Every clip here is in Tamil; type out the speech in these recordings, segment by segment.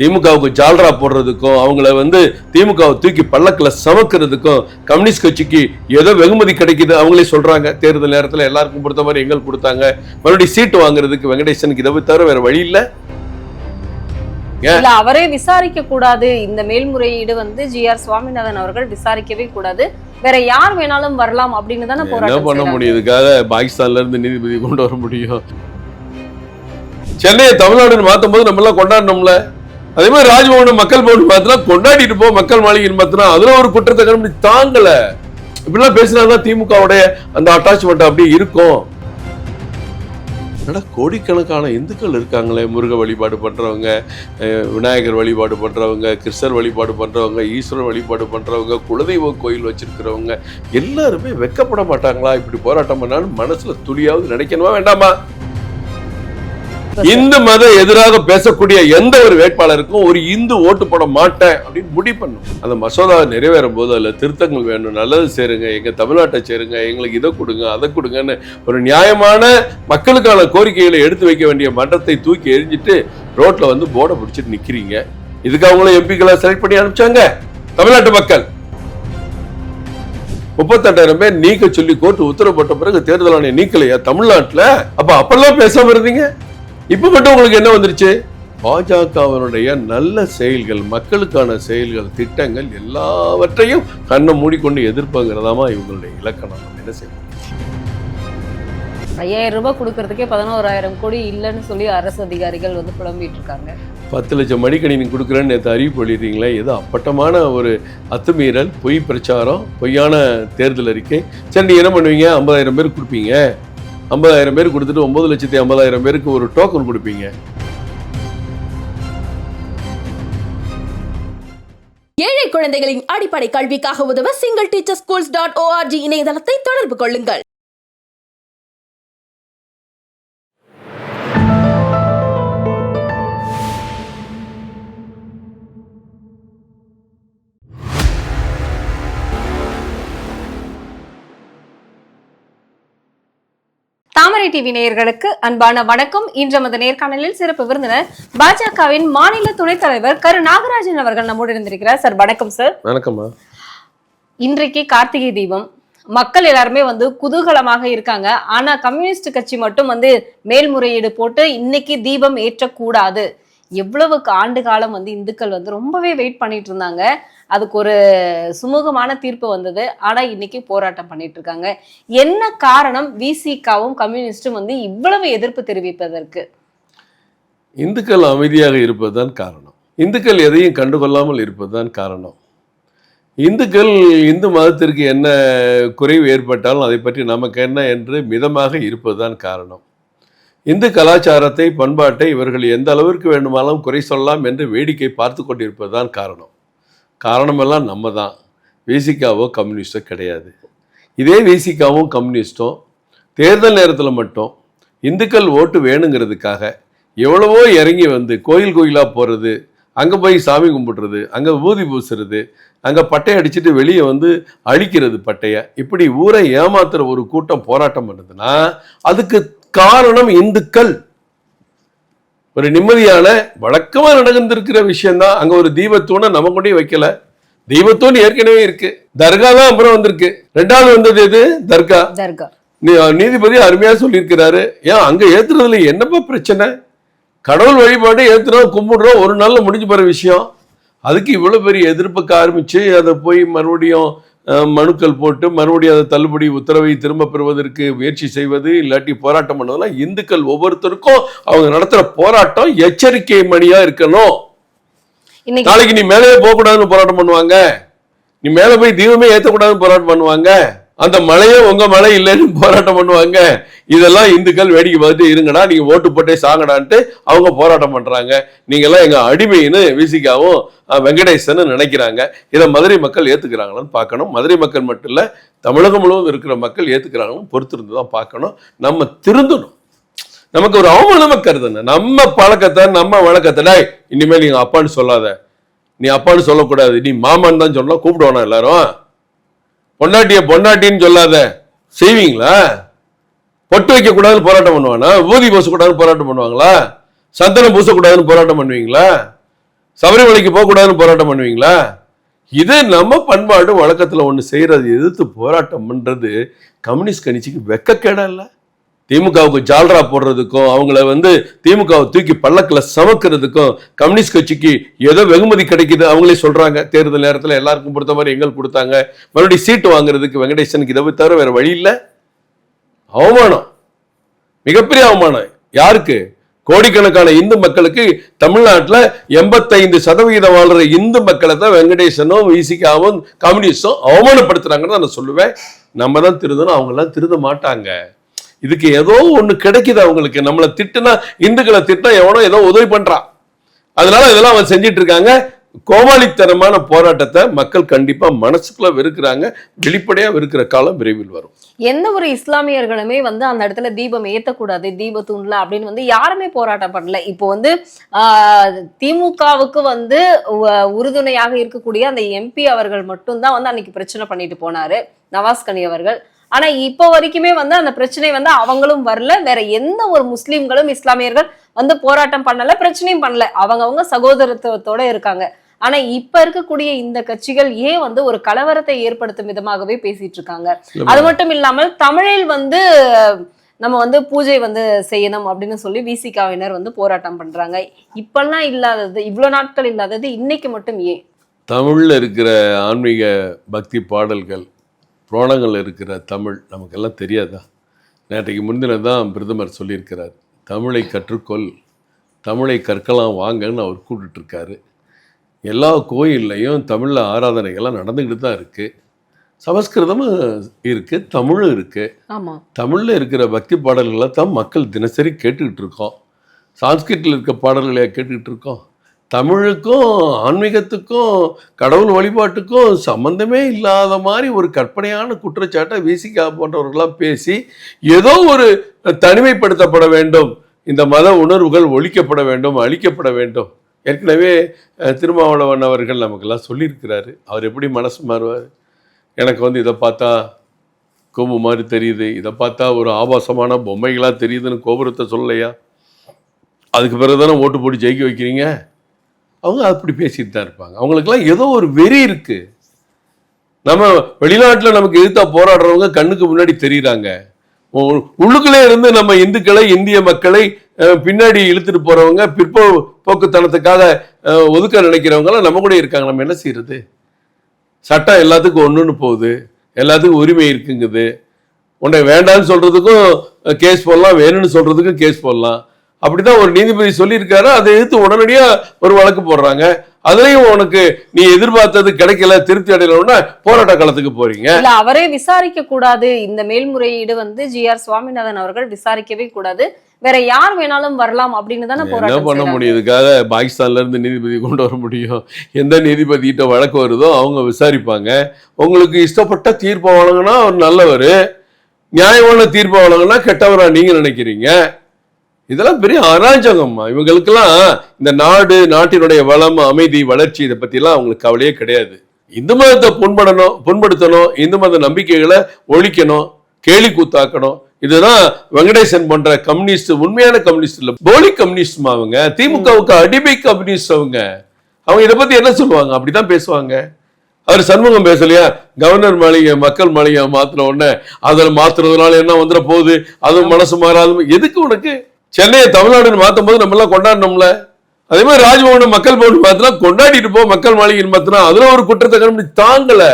திமுகவுக்கு ஜால்ரா போடுறதுக்கும் அவங்கள வந்து திமுகவை தூக்கி பல்லக்கில் சமக்கிறதுக்கும் கம்யூனிஸ்ட் கட்சிக்கு ஏதோ வெகுமதி கிடைக்குது அவங்களே சொல்றாங்க. தேர்தல் நேரத்தில் எல்லாருக்கும் கொடுத்த மாதிரி எங்களுக்கு கொடுத்தாங்க. மறுபடியும் சீட்டு வாங்குறதுக்கு வெங்கடேசனுக்கு இதை தவிர வேற வழி இல்லை. அவரே விசாரிக்க கூடாது. இந்த மேல்முறையீடு வந்து ஜி ஆர் சுவாமிநாதன் அவர்கள் விசாரிக்கவே கூடாது. வேற யார் வேணாலும் வரலாம் அப்படின்னு தானே போராட்டம் பண்ண. முடியும்? இதுக்காக பாகிஸ்தான்ல இருந்து நீதிபதி கொண்டு வர முடியும். சென்னையை தமிழ்நாடுன்னு மாத்தும் போது நம்ம எல்லாம் கொண்டாடணும்ல. அதே மாதிரி ராஜ்பவன் மக்கள் பவன் பார்த்தனா கொண்டாடிட்டு போ மக்கள் மாளிகைன்னு பார்த்தனா அதுல ஒரு குற்றத்தை கண்டுபிடி தாங்கல. இப்படிலாம் பேசினாதான் திமுகவுடைய அந்த அட்டாச்மெண்ட் அப்படியே இருக்கும். என்னடா கோடிக்கணக்கான இந்துக்கள் இருக்காங்களே முருக வழிபாடு பண்றவங்க விநாயகர் வழிபாடு பண்றவங்க கிருஷ்ணர் வழிபாடு பண்றவங்க ஈஸ்வரர் வழிபாடு பண்றவங்க குலதெய்வ கோயில் வச்சிருக்கிறவங்க எல்லாருமே வெக்கப்பட மாட்டாங்களா? இப்படி போராட்டம் பண்ணாலும் மனசுல துளியாவது நினைக்கணுமா வேண்டாமா? இந்து மத எதிராக பேசக்கூடிய எந்த ஒரு வேட்பாளருக்கும் ஒரு இந்து ஓட்டு போட மாட்டேன் அப்படின்னு முடிவு பண்ணும். அந்த மசோதா நிறைவேறும் போது அதுல திருத்தங்கள் வேணும். நல்லது சேருங்க. எங்க தமிழ்நாட்டை சேருங்க. எங்களுக்கு இதை கொடுங்க அதை கொடுங்கன்னு ஒரு நியாயமான மக்களுக்கான கோரிக்கைகளை எடுத்து வைக்க வேண்டிய மன்றத்தை தூக்கி எரிஞ்சிட்டு ரோட்ல வந்து போர்டை பிடிச்சிட்டு நிக்கிறீங்க. இதுக்கு அவங்களும் எம்பிக்களை செலக்ட் பண்ணி அனுப்பிச்சாங்க? தமிழ்நாட்டு மக்கள். முப்பத்தெட்டாயிரம் பேர் நீக்க சொல்லி கோர்ட்டு உத்தரவு போட்ட பிறகு தேர்தல் ஆணையம் நீக்கலையா தமிழ்நாட்டுல? அப்ப அப்பெல்லாம் பேசாம இருந்தீங்க. இப்ப மட்டும் உங்களுக்கு என்ன வந்துருச்சு? பாஜகவினுடைய நல்ல செயல்கள் மக்களுக்கான செயல்கள் திட்டங்கள் எல்லாவற்றையும் கண்ணை மூடிக்கொண்டு எதிர்ப்பாங்கிறதாமா இவங்களுடைய இலக்கணம். நம்ம என்ன செய்ய முடியும்? ஐயாயிரம் ரூபாய் கொடுக்கறதுக்கே பதினோராயிரம் கோடி இல்லைன்னு சொல்லி அரசு அதிகாரிகள் வந்து புலம்பிட்டு இருக்காங்க. பத்து லட்சம் மடிக்கணினி கொடுக்குறேன்னு நேற்று அறிவிப்பு வெளியிடுறீங்களே ஏதோ அப்பட்டமான ஒரு அத்துமீறல் பொய் பிரச்சாரம் பொய்யான தேர்தல் அறிக்கை. சரி நீங்க என்ன பண்ணுவீங்க? ஐம்பதாயிரம் பேர் கொடுப்பீங்க. ஐம்பதாயிரம் பேர் கொடுத்துட்டு ஒன்பது லட்சத்தி ஐம்பதாயிரம் பேருக்கு ஒரு டோக்கன் கொடுப்பீங்க. ஏழை குழந்தைகளின் அடிப்படை கல்விக்காக உதவ single teacher schools dot O R G இணையதளத்தை தொடர்பு கொள்ளுங்கள். தாமரை டிவி நேயர்களுக்கு அன்பான வணக்கம். இன்று நமது நேர்காணலில் சிறப்பு விருந்தினர் பாஜகவின் மாநில துணைத் தலைவர் கரு நாகராஜன் அவர்கள் நம்மோடு இருந்திருக்கிறார் சார் வணக்கம் சார். வணக்கம்மா. இன்றைக்கு கார்த்திகை தீபம். மக்கள் எல்லாருமே வந்து குதூகலமாக இருக்காங்க. ஆனா கம்யூனிஸ்ட் கட்சி மட்டும் வந்து மேல்முறையீடு போட்டு இன்னைக்கு தீபம் ஏற்றக்கூடாது. எவ்வளவு ஆண்டு காலம் வந்து இந்துக்கள் வந்து ரொம்பவே வெயிட் பண்ணிட்டு இருந்தாங்க. அதுக்கு ஒரு சுமூகமான தீர்ப்பு வந்தது. ஆனா இன்னைக்கு போராட்டம் பண்ணிட்டு இருக்காங்க. என்ன காரணம் விசிகாவும் கம்யூனிஸ்டும் வந்து இவ்வளவு எதிர்ப்பு தெரிவிப்பதற்கு? இந்துக்கள் அமைதியாக இருப்பதுதான் காரணம். இந்துக்கள் எதையும் கண்டுகொள்ளாமல் இருப்பதுதான் காரணம். இந்துக்கள் இந்து மதத்திற்கு என்ன குறைவு ஏற்பட்டாலும் அதை பற்றி நமக்கு என்ன என்று மிதமாக இருப்பதுதான் காரணம். இந்து கலாச்சாரத்தை பண்பாட்டை இவர்கள் எந்த அளவிற்கு வேண்டுமானாலும் குறை சொல்லலாம் என்று வேடிக்கை பார்த்து கொண்டிருப்பது தான் காரணம். காரணமெல்லாம் நம்ம தான் விசிகாவோ கம்யூனிஸ்டோ கிடையாது. இதே விசிகாவும் கம்யூனிஸ்டும் தேர்தல் நேரத்தில் மட்டும் இந்துக்கள் ஓட்டு வேணுங்கிறதுக்காக எவ்வளவோ இறங்கி வந்து கோயில் கோயிலாக போகிறது அங்கே போய் சாமி கும்பிட்றது அங்கே ஊதி பூசுறது அங்கே பட்டையை அடிச்சுட்டு வெளியே வந்து அழிக்கிறது பட்டையை. இப்படி ஊரை ஏமாத்துகிற ஒரு கூட்டம் போராட்டம் பண்ணுதுன்னா அதுக்கு காரணம் இந்துக்கள். ஒரு நிம்மதியான வழக்கமாக நடந்திருக்கிற விஷயம்தான். அங்கே ஒரு தீபத்தூணை நம்ம கொண்டே வைக்கல. தீபத்தூண் ஏற்கனவே இருக்கு. தர்கா தான் அப்புறம் வந்திருக்கு. ரெண்டாவது வந்தது எது? தர்கா. நீதிபதி அருமையா சொல்லியிருக்கிறாரு. ஏன் அங்க ஏத்துறதுல என்னப்பா பிரச்சனை? கடவுள் வழிபாடு ஏத்துறோம் கும்பிடுறோம் ஒரு நாள்ல முடிஞ்சு போற விஷயம். அதுக்கு இவ்வளவு பெரிய எதிர்ப்புக்கு ஆரம்பிச்சு அதை போய் மறுபடியும் மனுக்கள் போட்டு மறுபடியும் அதை தள்ளுபடி உத்தரவை திரும்ப பெறுவதற்கு முயற்சி செய்வது இல்லாட்டி போராட்டம் பண்ணதெல்லாம் இந்துக்கள் ஒவ்வொருத்தருக்கும் அவங்க நடத்துற போராட்டம் எச்சரிக்கை மணியா இருக்கணும். நாளைக்கு நீ மேலே போக கூடாதுன்னு போராட்டம் பண்ணுவாங்க. நீ மேல போய் தீபமே ஏத்தக்கூடாதுன்னு போராட்டம் பண்ணுவாங்க. அந்த மலையே உங்க மலை இல்லைன்னு போராட்டம் பண்ணுவாங்க. இதெல்லாம் இந்துக்கள் வேடிக்கை பார்த்துட்டு இருங்கடா நீங்க ஓட்டு போட்டே சாங்கடான்ட்டு அவங்க போராட்டம் பண்றாங்க. நீங்க எல்லாம் எங்க அடிமைன்னு விசிகாவும் வெங்கடேசன் நினைக்கிறாங்க. இதை மதுரை மக்கள் ஏத்துக்கிறாங்களான்னு பார்க்கணும். மதுரை மக்கள் மட்டும் இல்ல தமிழகம் முழுவதும் இருக்கிற மக்கள் ஏத்துக்கிறாங்கன்னு பொறுத்திருந்து தான் பார்க்கணும். நம்ம திருந்தணும். நமக்கு ஒரு அவமானமா கருதுன நம்ம பழக்கத்தை நம்ம வழக்கத்தை இனிமேல் நீங்க அப்பான்னு சொல்லாத. நீ அப்பான்னு சொல்லக்கூடாது. நீ மாமான்னு தான் சொல்லலாம் கூப்பிடுவானா எல்லாரும்? பொண்டாட்டிய பொண்டாட்டின்னு சொல்லாத. செய்வீங்களா? பொட்டு வைக்க கூடாதுன்னு போராட்டம் பண்ணுவானா? ஊதி பூசக்கூடாதுன்னு போராட்டம் பண்ணுவாங்களா? சந்தனம் பூசக்கூடாதுன்னு போராட்டம் பண்ணுவீங்களா? சபரிமலைக்கு போகக்கூடாதுன்னு போராட்டம் பண்ணுவீங்களா? இது நம்ம பண்பாடு வழக்கத்தில் ஒன்று செய்கிறது எதிர்த்து போராட்டம் பண்ணுறது கம்யூனிஸ்ட் கணிச்சிக்கு வெக்கக்கேடா இல்லை? திமுகவுக்கு ஜால்ரா போடுறதுக்கும் அவங்கள வந்து திமுகவை தூக்கி பல்லக்கில் சமக்கிறதுக்கும் கம்யூனிஸ்ட் கட்சிக்கு ஏதோ வெகுமதி கிடைக்குது அவங்களே சொல்கிறாங்க தேர்தல் நேரத்தில் எல்லாருக்கும் கொடுத்த மாதிரி எங்களுக்கு கொடுத்தாங்க. மறுபடியும் சீட்டு வாங்குறதுக்கு வெங்கடேசனுக்கு இதை தவிர வேற வழி இல்லை. அவமானம். மிகப்பெரிய அவமானம். யாருக்கு? கோடிக்கணக்கான இந்து மக்களுக்கு தமிழ்நாட்டில் எண்பத்தைந்து சதவிகிதம் வாழ்கிற இந்து மக்களை தான் வெங்கடேசனும் விசிகாவும் கம்யூனிஸ்டும் அவமானப்படுத்துறாங்கன்னு தான் நான் சொல்லுவேன். நம்ம தான் திருந்தணும் அவங்களாம் திருத திருந்த மாட்டாங்க. இதுக்கு ஏதோ ஒன்று கிடைக்குது அவங்களுக்கு. நம்மளை திட்டுனா இந்துக்களை திட்டினா எவனோ ஏதோ உதவி பண்றான் அதனால இதெல்லாம் அவன் செஞ்சிட்டு இருக்காங்க. கோமாளித்தனமான போராட்டத்தை மக்கள் கண்டிப்பா மனசுக்குள்ள வெறுக்கிறாங்க. வெளிப்படையா வெறுக்கிற காலம் விரைவில் வரும். எந்த ஒரு இஸ்லாமியர்களுமே வந்து அந்த இடத்துல தீபம் ஏத்தக்கூடாது தீப தூண்ல அப்படின்னு வந்து யாருமே போராட்டம் பண்ணல. இப்போ வந்து திமுகவுக்கு வந்து உறுதுணையாக இருக்கக்கூடிய அந்த எம்பி அவர்கள் மட்டும்தான் வந்து அன்னைக்கு பிரச்சனை பண்ணிட்டு போனாரு. நவாஸ் கனி அவர்கள். ஆனா இப்போ வரைக்குமே வந்து அந்த பிரச்சனை வந்து அவங்களும் வரல. வேற எந்த ஒரு முஸ்லிம்களும் இஸ்லாமியர்கள் வந்து போராட்டம் பண்ணல பிரச்சனையும் பண்ணல. அவங்க அவங்க சகோதரத்துவத்தோட இருக்காங்க. ஆனா இப்ப இருக்கக்கூடிய இந்த கட்சிகள் ஏன் வந்து ஒரு கலவரத்தை ஏற்படுத்தும் விதமாகவே பேசிட்டு இருக்காங்க? அது மட்டும் இல்லாமல் தமிழில் வந்து நம்ம வந்து பூஜை வந்து செய்யணும் அப்படின்னு சொல்லி விசிகாவினர் வந்து போராட்டம் பண்றாங்க. இப்பெல்லாம் இல்லாதது இவ்வளவு நாட்கள் இல்லாதது இன்னைக்கு மட்டும் ஏன்? தமிழ்ல இருக்கிற ஆன்மீக பக்தி பாடல்கள் புராணங்கள் இருக்கிற தமிழ் நமக்கெல்லாம் தெரியாதா? நேற்றைக்கு முன்தினம் தான் பிரதமர் சொல்லியிருக்கிறார் தமிழை கற்றுக்கொள் தமிழை கற்கலாம் வாங்கன்னு அவர் கூப்பிட்டுட்டு இருக்காரு எல்லா கோயில்லையும் தமிழில் ஆராதனைகள்லாம் நடந்துக்கிட்டு தான் இருக்குது சமஸ்கிருதமும் இருக்குது தமிழும் இருக்குது தமிழில் இருக்கிற பக்தி பாடல்களை தான் மக்கள் தினசரி கேட்டுக்கிட்டு இருக்கோம். சான்ஸ்கிரிட்டில் இருக்க பாடல்களை கேட்டுக்கிட்டு இருக்கோம். தமிழுக்கும் ஆன்மீகத்துக்கும் கடவுள் வழிபாட்டுக்கும் சம்பந்தமே இல்லாத மாதிரி ஒரு கற்பனையான குற்றச்சாட்டை விசிகா போன்றவர்களாம் பேசி ஏதோ ஒரு தனிமைப்படுத்தப்பட வேண்டும். இந்த மத உணர்வுகள் ஒழிக்கப்பட வேண்டும் அழிக்கப்பட வேண்டும். ஏற்கனவே திருமாவளவன் அவர்கள் நமக்கெல்லாம் சொல்லியிருக்கிறாரு. அவர் எப்படி மனசு மாறுவார்? எனக்கு வந்து இதை பார்த்தா கோபு மாதிரி தெரியுது. இதை பார்த்தா ஒரு ஆபாசமான பொம்மைகளாக தெரியுதுன்னு கோபுரத்தை சொல்லலையா? அதுக்கு பிறகு தானே ஓட்டு போட்டு ஜெயிக்க வைக்கிறீங்க? அவங்க அப்படி பேசிட்டு தான் இருப்பாங்க. அவங்களுக்கெல்லாம் ஏதோ ஒரு வெறி இருக்கு. நம்ம வெளிநாட்டில் நமக்கு எதிர்த்தா போராடுறவங்க கண்ணுக்கு முன்னாடி தெரியுறாங்க. உள்ளுக்குள்ளே இருந்து நம்ம இந்துக்களை இந்திய மக்களை பின்னாடி இழுத்துட்டு போறவங்க பிற்போ போக்குத்தனத்துக்காக ஒதுக்க நினைக்கிறவங்கலாம் நம்ம கூட இருக்காங்க. நம்ம என்ன செய்யறது சட்டம் எல்லாத்துக்கும் ஒன்றுன்னு போகுது. எல்லாத்துக்கும் உரிமை இருக்குங்குது. உன்னை வேண்டான்னு சொல்றதுக்கும் கேஸ் போடலாம். வேணும்னு சொல்றதுக்கும் கேஸ் போடலாம். அப்படிதான் ஒரு நீதிபதி சொல்லியிருக்காரு. அதை எதிர்த்து உடனடியா ஒரு வழக்கு போடுறாங்க. அதுலயும் உனக்கு நீ எதிர்பார்த்தது கிடைக்கல திருப்தி அடையலன்னா போராட்ட காலத்துக்கு போறீங்க. இல்ல அவரே விசாரிக்க கூடாது. இந்த மேல்முறையீடு வந்து ஜி ஆர் சுவாமிநாதன் அவர்கள் விசாரிக்கவே கூடாது. வேற யார் வேணாலும் வரலாம் அப்படின்னு தானே என்ன போராட்டம் பண்ண. முடியும் இதுக்காக பாகிஸ்தான்ல இருந்து நீதிபதி கொண்டு வர முடியும். எந்த நீதிபதிகிட்ட வழக்கு வருதோ அவங்க விசாரிப்பாங்க. உங்களுக்கு இஷ்டப்பட்ட தீர்ப்பை வழங்கினா அவர் நல்லவர். நியாயமான தீர்ப்பை வழங்கினா கெட்டவரா நீங்க நினைக்கிறீங்க. இதெல்லாம் பெரிய அராஜகம்மா. இவங்களுக்கெல்லாம் இந்த நாடு நாட்டினுடைய வளம் அமைதி வளர்ச்சி இதை பத்திலாம் அவங்களுக்கு கவலையே கிடையாது. இந்து மதத்தை புண்படணும் புண்படுத்தணும் இந்து மத நம்பிக்கைகளை ஒழிக்கணும் கேலி கூத்தாக்கணும். இதுதான் வெங்கடேசன் போன்ற கம்யூனிஸ்ட் உண்மையான கம்யூனிஸ்ட் இல்ல போலி கம்யூனிஸ்ட் அவங்க திமுகவுக்கு அடிமை கம்யூனிஸ்ட் அவங்க. அவங்க இதை பத்தி என்ன சொல்லுவாங்க? அப்படிதான் பேசுவாங்க. அவர் சண்முகம் பேசலையா? கவர்னர் மாளிகை மக்கள் மாளிகை மாத்தின உடனே அதில் மாத்துறதுனால என்ன வந்துட போகுது? அதுவும் மனசு மாறாது. எதுக்கு உனக்கு? சென்னையை தமிழ்நாடுன்னு மாத்தும் போது நம்ம எல்லாம் கொண்டாடணும்ல? அதே மாதிரி ராஜ்பவன் மக்கள் பவன் மாத்தினா கொண்டாடிட்டு போ மக்கள் மாளிகைன்னு மாத்தினா அதுல ஒரு குற்றத்தை கண்டுபிடி தாங்கல.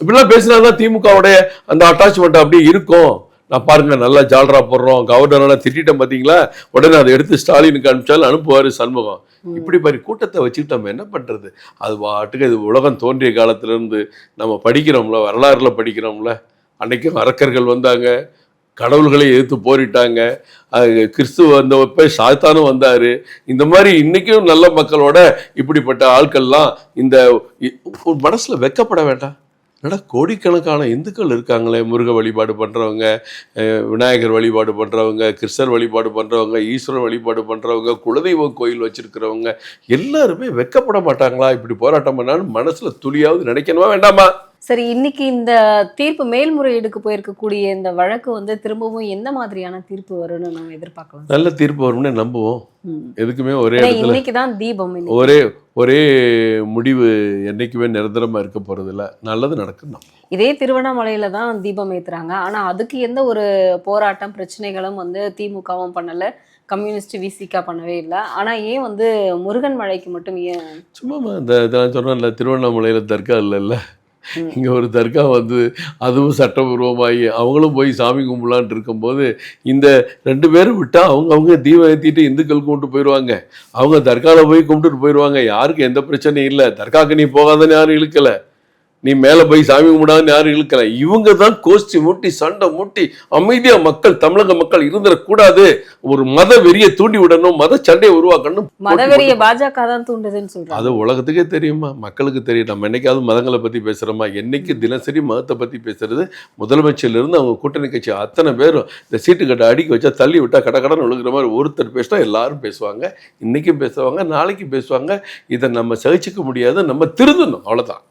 இப்படிலாம் பேசினாதான் திமுகவுடைய அந்த அட்டாச்மெண்ட் அப்படியே இருக்கும். நான் பாருங்க நல்லா ஜால்ரா போடுறோம் கவர்னரெல்லாம் திட்டிட்டேன் பாத்தீங்களா? உடனே அதை எடுத்து ஸ்டாலினுக்கு அனுப்பிச்சாலும் அனுப்புவாரு சண்முகம். இப்படி மாதிரி கூட்டத்தை வச்சுக்கிட்டு நம்ம என்ன பண்றது? அது பாட்டுக்கு இது உலகம் தோன்றிய காலத்துல இருந்து நம்ம படிக்கிறோம்ல வரலாறுல படிக்கிறோம்ல. அன்னைக்கும் அரக்கர்கள் வந்தாங்க. கடவுள்களை எதிர்த்து போரிட்டாங்க. அது கிறிஸ்துவ வந்தப்ப சாத்தானும் வந்தார். இந்த மாதிரி இன்றைக்கும் நல்ல மக்களோட இப்படிப்பட்ட ஆட்கள்லாம் இந்த இ- வெக்கப்பட வேண்டாம். என்னடா கோடிக்கணக்கான இந்துக்கள் இருக்காங்களே முருக வழிபாடு பண்ணுறவங்க விநாயகர் வழிபாடு பண்ணுறவங்க கிறிஸ்தர் வழிபாடு பண்ணுறவங்க ஈஸ்வரன் வழிபாடு பண்ணுறவங்க குலதெய்வ கோயில் வச்சுருக்கிறவங்க எல்லாருமே வெக்கப்பட மாட்டாங்களா? இப்படி போராட்டம் பண்ணாலும் மனசில் துளியாவது நினைக்கணுமா வேண்டாமா? சரி இன்னைக்கு இந்த தீர்ப்பு மேல்முறையீடுக்கு போயிருக்கக்கூடிய இந்த வழக்கு வந்து திரும்பவும் எந்த மாதிரியான தீர்ப்பு வரும்னு நம்ம எதிர்பார்க்கலாம் நல்ல தீர்ப்பு வரும்னு நம்புவோம். எதுக்குமே ஒரே இன்னைக்கு தான் தீபம். ஒரே ஒரே முடிவு என்னைக்குமே நிரந்தரமா இருக்க போறதில்ல நல்லது நடக்கும். இதே திருவண்ணாமலையில தான் தீபம் ஏத்துறாங்க ஆனா அதுக்கு எந்த ஒரு போராட்டம் பிரச்சனைகளும் வந்து திமுகவும் பண்ணல கம்யூனிஸ்ட் விசிகா பண்ணவே இல்லை ஆனா ஏன் வந்து முருகன் மலைக்கு மட்டும் ஏன் சும்மா இந்த நான் சொன்னேன்ல திருவண்ணாமலையில் தர்கா இல்லைல்ல. இங்கே ஒரு தர்கா வந்து அதுவும் சட்டபூர்வமாகி அவங்களும் போய் சாமி கும்பலான்ட்டு இருக்கும்போது இந்த ரெண்டு பேரும் விட்டால் அவங்க அவங்க தீபம் ஏற்றிட்டு இந்துக்கள் கும்பிட்டு போயிடுவாங்க அவங்க தர்காவில் போய் கும்பிட்டுட்டு போயிடுவாங்க யாருக்கும் எந்த பிரச்சனையும் இல்லை. தர்காக்கு நீ போகாதன்னு யாரும் இழுக்கலை. நீ மேலே போய் சாமி கும்பிடாதுன்னு யாரும் இழுக்கல. இவங்க தான் கோஷ்டி மூட்டி சண்டை மூட்டி அமைதியா மக்கள் தமிழக மக்கள் இருந்துடக்கூடாது. ஒரு மத வெறியை தூண்டி விடணும் மத சண்டையை உருவாக்கணும் மதவெறிய பாஜக தான் தூண்டுதுன்னு சொல்றாங்க. அது உலகத்துக்கே தெரியுமா? மக்களுக்கு தெரியும். நம்ம என்னைக்காவது மதங்களை பற்றி பேசுகிறோமா என்னைக்கு தினசரி மதத்தை பற்றி பேசுறது? முதலமைச்சர்லேருந்து அவங்க கூட்டணி கட்சி அத்தனை பேரும் இந்த சீட்டு கட்டை அடிக்க வச்சா தள்ளி விட்டா கட கடன் ஒழுங்குற மாதிரி ஒருத்தர் பேசினா எல்லாரும் பேசுவாங்க. இன்னைக்கும் பேசுவாங்க நாளைக்கு பேசுவாங்க. இதை நம்ம சகிச்சுக்க முடியாது. நம்ம திருந்தணும். அவ்வளோதான்.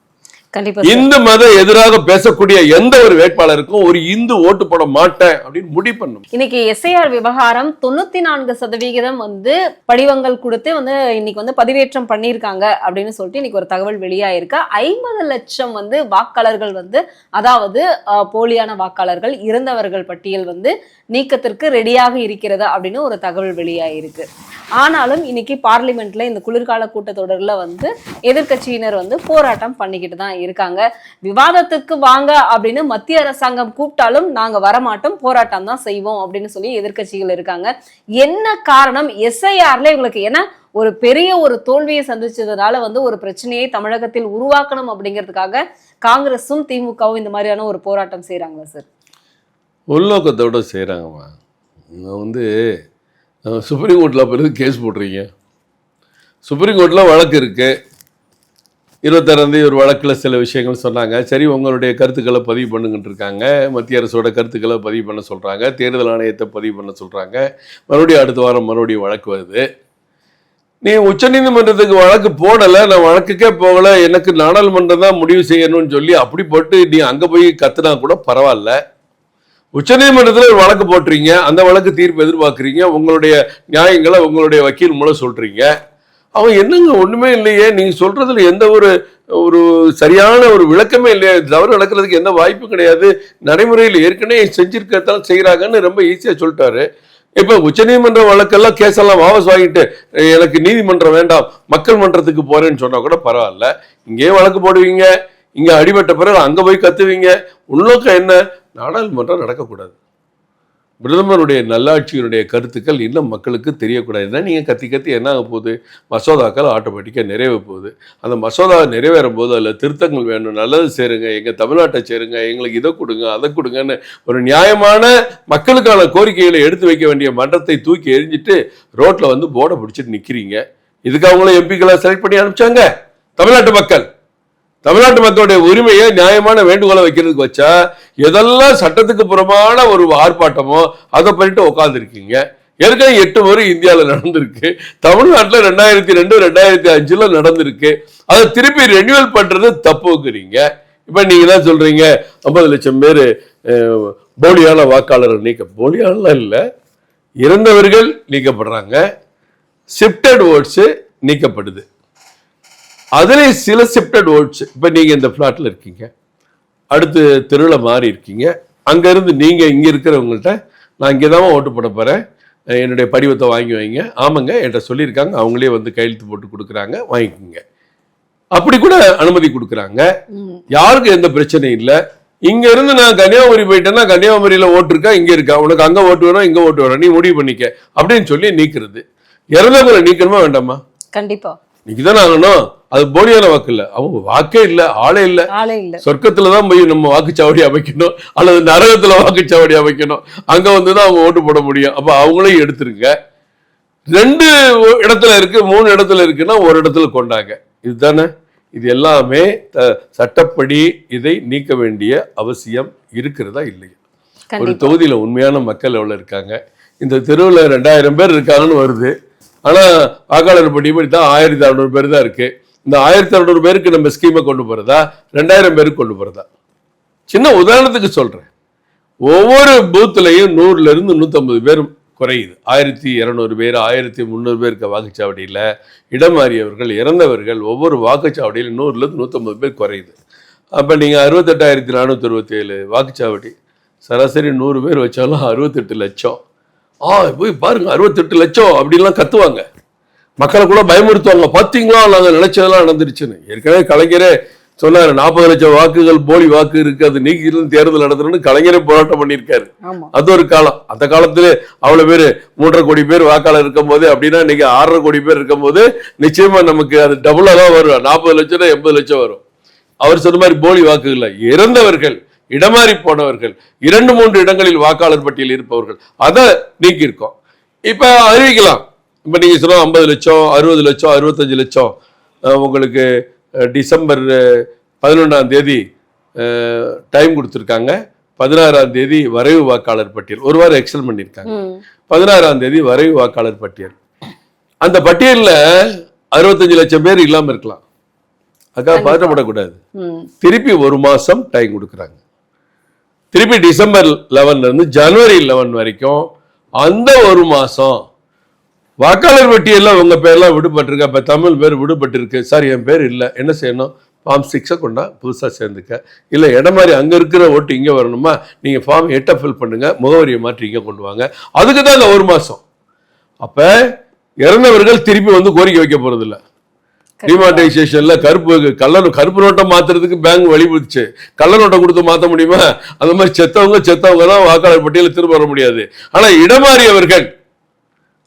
இந்து மத எதிராக பேசக்கூடிய எந்த ஒரு வேட்பாளருக்கும் ஒரு இந்து ஓட்டு போட மாட்டேன் அப்படின்னு முடிவு பண்ணும். இன்னைக்கு எஸ்ஐஆர் விவகாரம் தொண்ணூத்தி நான்கு சதவிகிதம் வந்து படிவங்கள் கொடுத்து வந்து இன்னைக்கு வந்து பதிவேற்றம் பண்ணியிருக்காங்க அப்படின்னு சொல்லிட்டு இன்னைக்கு ஒரு தகவல் வெளியாயிருக்கு. ஐம்பது லட்சம் வந்து வாக்காளர்கள் வந்து அதாவது போலியான வாக்காளர்கள் இறந்தவர்கள் பட்டியல் வந்து நீக்கத்திற்கு ரெடியாக இருக்கிறது அப்படின்னு ஒரு தகவல் வெளியாயிருக்கு. ஆனாலும் இன்னைக்கு பார்லிமெண்ட்ல இந்த குளிர்கால கூட்டத்தொடரில் வந்து எதிர்க்கட்சியினர் வந்து போராட்டம் பண்ணிக்கிட்டு தான் இருக்காங்க. விவாதத்துக்கு வாங்க அப்படின்னு மத்திய அரசாங்கம் கூப்பிட்டாலும் நாங்க வரமாட்டோம் போராட்டம் தான் செய்வோம் அப்படின்னு சொல்லி எதிர்க்கட்சிகள் இருக்காங்க. என்ன காரணம்? எஸ்ஐஆர்ல இவங்களுக்கு ஏன்னா ஒரு பெரிய ஒரு தோல்வியை சந்திச்சதுனால வந்து ஒரு பிரச்சனையை தமிழகத்தில் உருவாக்கணும் அப்படிங்கிறதுக்காக காங்கிரஸும் திமுகவும் இந்த மாதிரியான ஒரு போராட்டம் செய்கிறாங்களா சார்? உள்நோக்கத்தோடு செய்கிறாங்கம்மா வந்து சுப்ரீம் கோர்ட்டில் பிறகு கேஸ் போடுறீங்க சுப்ரீம் கோர்ட்டில் வழக்கு இருக்குது இருபத்தாறாந்தேதி ஒரு வழக்கில் சில விஷயங்கள் சொன்னாங்க. சரி உங்களுடைய கருத்துக்களை பதிவு பண்ணுங்கன்னு இருக்காங்க. மத்திய அரசோட கருத்துக்களை பதிவு பண்ண சொல்கிறாங்க தேர்தல் ஆணையத்தை பதிவு பண்ண சொல்கிறாங்க மறுபடியும் அடுத்த வாரம் மறுபடியும் வழக்கு வருது. நீ உச்சநீதிமன்றத்துக்கு வழக்கு போடலை. நான் வழக்குக்கே போகலை. எனக்கு நாடாளுமன்றம் தான் முடிவு செய்யணும்னு சொல்லி அப்படி போட்டு நீ அங்கே போய் கத்துனா கூட பரவாயில்ல. உச்சநீதிமன்றத்தில் ஒரு வழக்கு போட்டுறீங்க. அந்த வழக்கு தீர்ப்பு எதிர்பார்க்குறீங்க. உங்களுடைய நியாயங்களை உங்களுடைய வக்கீல் மூலம் சொல்கிறீங்க அவன் என்னங்க ஒன்றுமே இல்லையே. நீங்கள் சொல்கிறதுல எந்த ஒரு ஒரு சரியான ஒரு விளக்கமே இல்லையா. தவறு நடக்கிறதுக்கு எந்த வாய்ப்பும் கிடையாது. நடைமுறையில் ஏற்கனவே செஞ்சிருக்கத்தான் செய்கிறாங்கன்னு ரொம்ப ஈஸியாக சொல்லிட்டாரு. இப்போ உச்சநீதிமன்ற வழக்கெல்லாம் கேஸெல்லாம் வாபஸ் வாங்கிட்டு எனக்கு நீதிமன்றம் வேண்டாம் மக்கள் மன்றத்துக்கு போகிறேன்னு சொன்னால் கூட பரவாயில்ல. இங்கேயே வழக்கு போடுவீங்க. இங்கே அடிபட்ட பிறகு அங்கே போய் கத்துவீங்க. உள்நோக்கம் என்ன? நாடாளுமன்றம் நடக்கக்கூடாது. பிரதமருடைய நல்லாட்சியினுடைய கருத்துக்கள் இன்னும் மக்களுக்கு தெரியக்கூடாது. தான் நீங்கள் கத்தி கத்தி என்ன ஆக போகுது? மசோதாக்கள் ஆட்டோமேட்டிக்காக நிறைவே போகுது. அந்த மசோதா நிறைவேறும் போது அதில் திருத்தங்கள் வேணும். நல்லது சேருங்க. எங்கள் தமிழ்நாட்டை சேருங்க. எங்களுக்கு இதை கொடுங்க அதை கொடுங்கன்னு ஒரு நியாயமான மக்களுக்கான கோரிக்கைகளை எடுத்து வைக்க வேண்டிய மன்றத்தை தூக்கி எரிஞ்சிட்டு ரோட்டில் வந்து போர்டை பிடிச்சிட்டு நிற்கிறீங்க இதுக்கு அவங்கள எம்பிக்களை செலக்ட் பண்ணி அனுப்பிச்சாங்க? தமிழ்நாட்டு மக்கள். தமிழ்நாட்டு மக்களுடைய உரிமையை நியாயமான வேண்டுகோளை வைக்கிறதுக்கு வச்சா எதெல்லாம் சட்டத்துக்கு புறமான ஒரு ஆர்ப்பாட்டமோ அதை பண்ணிட்டு உட்காந்துருக்கீங்க ஏற்கனவே எட்டு முறை இந்தியாவில் நடந்திருக்கு. தமிழ்நாட்டில் ரெண்டாயிரத்தி ரெண்டு ரெண்டாயிரத்தி அஞ்சில் நடந்திருக்கு. அதை திருப்பி ரெனியூவல் பண்ணுறது தப்புங்கிறீங்க. இப்போ நீங்கள் தான் சொல்கிறீங்க ஐம்பது லட்சம் பேர் போலியான வாக்காளர்கள் நீக்க போலியானலாம் இல்லை. இறந்தவர்கள் நீக்கப்படுறாங்க. Shifted oats நீக்கப்படுது. அதிலே சில ஷிஃப்டட் ஓட்ஸ் இப்போ நீங்கள் இந்த ஃப்ளாட்டில் இருக்கீங்க. அடுத்து தெருவில் மாறி இருக்கீங்க. அங்கேருந்து நீங்கள் இங்கே இருக்கிறவங்கள்ட்ட நான் இங்கே தான் ஓட்டு போட போகிறேன் என்னுடைய படிவத்தை வாங்கி வைங்க. ஆமாங்க என்கிட்ட சொல்லியிருக்காங்க. அவங்களே வந்து கையெழுத்து போட்டு கொடுக்குறாங்க. வாங்கிக்கோங்க. அப்படி கூட அனுமதி கொடுக்குறாங்க. யாருக்கும் எந்த பிரச்சனையும் இல்லை. இங்க இருந்து நான் கன்னியாகுமரி போயிட்டேன்னா கன்னியாகுமரியில ஓட்டு இருக்கா? இங்க இருக்கா? உனக்கு அங்க ஓட்டு வேணும் இங்க ஓட்டு வேணும் நீ முடிவு பண்ணிக்க. அப்படின்னு சொல்லி நீக்கிறது. இறந்தவங்களை நீக்கணுமா வேண்டாமா? கண்டிப்பா. நீக்கு தானே ஆகணும் அது போலியான வாக்கு இல்ல. அவங்க வாக்கே இல்ல ஆளே இல்ல. ஆளே இல்ல. சொர்க்கத்துல தான் போய் நம்ம வாக்குச்சாவடி அமைக்கணும் அல்லது நரகத்துல வாக்குச்சாவடி அமைக்கணும். அங்க வந்து தான் அவங்க ஓட்டு போட முடியும். அப்ப அவங்களையும் எடுத்துருங்க. ரெண்டு இடத்துல இருக்கு மூணு இடத்துல இருக்குன்னா ஒரு இடத்துல கொண்டாங்க. இதுதானே? இது எல்லாமே சட்டப்படி இதை நீக்க வேண்டிய அவசியம் இருக்கிறதா இல்லையா? ஒரு தொகுதியில உண்மையான மக்கள் எவ்வளவு இருக்காங்க? இந்த தெருவுல ரெண்டாயிரம் பேர் இருக்காங்கன்னு வருது. ஆனால் வாக்காளர் பட்டியல் தான் ஆயிரத்தி அறநூறு பேர் தான் இருக்கு. இந்த ஆயிரத்தி அறுநூறு பேருக்கு நம்ம ஸ்கீமை கொண்டு போகிறதா ரெண்டாயிரம் பேருக்கு கொண்டு போகிறதா சின்ன உதாரணத்துக்கு சொல்கிறேன் ஒவ்வொரு பூத்துலையும் நூறுலேருந்து நூற்றம்பது பேர் குறையுது. ஆயிரத்தி இரநூறு பேர் ஆயிரத்தி முந்நூறு பேருக்கு வாக்குச்சாவடியில் இடம் மாறியவர்கள் இறந்தவர்கள் ஒவ்வொரு வாக்குச்சாவடியில் நூறுலேருந்து நூற்றம்பது பேர் குறையுது. அப்போ நீங்கள் அறுபத்தெட்டாயிரத்தி நானூற்றி அறுபத்தேழு வாக்குச்சாவடி சராசரி நூறு பேர் வச்சாலும் அறுபத்தெட்டு லட்சம். ஆ போய் பாருங்க அறுபத்தெட்டு லட்சம் அப்படிலாம் கத்துவாங்க. மக்களை கூட பயமுறுத்துவாங்க. பார்த்தீங்களா நாங்கள் நினைச்சதெல்லாம் நடந்துருச்சுன்னு. ஏற்கனவே கலைஞரே சொன்னாரு நாற்பது லட்சம் வாக்குகள் போலி வாக்கு இருக்கு அது நீக்கிருந்து தேர்தல் நடத்தணும்னு கலைஞரே போராட்டம் பண்ணியிருக்காரு. அது ஒரு காலம். அந்த காலத்துல அவ்வளவு பேர் மூன்றரை கோடி பேர் வாக்காளர் இருக்கும் போது அப்படின்னா இன்னைக்கு ஆறரை கோடி பேர் இருக்கும் போது நிச்சயமா நமக்கு அது டபுளா தான் வரும். நாற்பது லட்சம் எண்பது லட்சம் வரும். அவர் சொன்ன மாதிரி போலி வாக்குகள் இறந்தவர்கள் இடமாறி போனவர்கள் இரண்டு மூன்று இடங்களில் வாக்காளர் பட்டியல் இருப்பவர்கள் அதை நீக்கியிருக்கோம். இப்ப அறிவிக்கலாம். இப்ப நீங்க சொன்ன ஐம்பது லட்சம் அறுபது லட்சம் அறுபத்தஞ்சு லட்சம் உங்களுக்கு டிசம்பர் பதினொன்றாம் தேதி டைம் கொடுத்துருக்காங்க. பதினாறாம் தேதி வரைவு வாக்காளர் பட்டியல். ஒரு வாரம் எக்ஸல் பண்ணியிருக்காங்க. பதினாறாம் தேதி வரைவு வாக்காளர் பட்டியல். அந்த பட்டியலில் அறுபத்தஞ்சு லட்சம் பேர் இல்லாம இருக்கலாம். அக்கா பதட்டப்படக்கூடாது. திருப்பி ஒரு மாசம் டைம் கொடுக்குறாங்க. திருப்பி டிசம்பர் லெவன்ல இருந்து ஜனவரி லெவன் வரைக்கும் அந்த ஒரு மாசம் வாக்காளர் பட்டியல்ல உங்க பேர்லாம் விடுபட்டிருக்கு. அப்போ தமிழ் பேர் விடுபட்டிருக்கு. சார் என் பேர் இல்லை. என்ன செய்யணும்? ஃபார்ம் சிக்ஸை கொண்டா புதுசாக சேர்ந்துக்க. இல்லை இடம் மாதிரி அங்கே இருக்கிற ஓட்டு இங்கே வரணுமா? நீங்கள் ஃபார்ம் எட்டை ஃபில் பண்ணுங்கள் முகவரியை மாற்றி இங்கே கொண்டு வாங்க. அதுக்கு தான் இந்த ஒரு மாதம் அப்போ இறந்தவர்கள் திருப்பி வந்து கோரிக்கை வைக்க போகிறதில்ல டிமானிட்டைசேஷன்ல கருப்பு கள்ள கருப்பு நோட்டை மாத்துறதுக்கு பேங்க் வழிபடுச்சு கள்ள நோட்டை கொடுத்து மாத்த முடியுமா? அந்த மாதிரி செத்தவங்க செத்தவங்க தான் வாக்காளர் பட்டியலில் திரும்ப வர முடியாது. ஆனா இடமாறியவர்கள்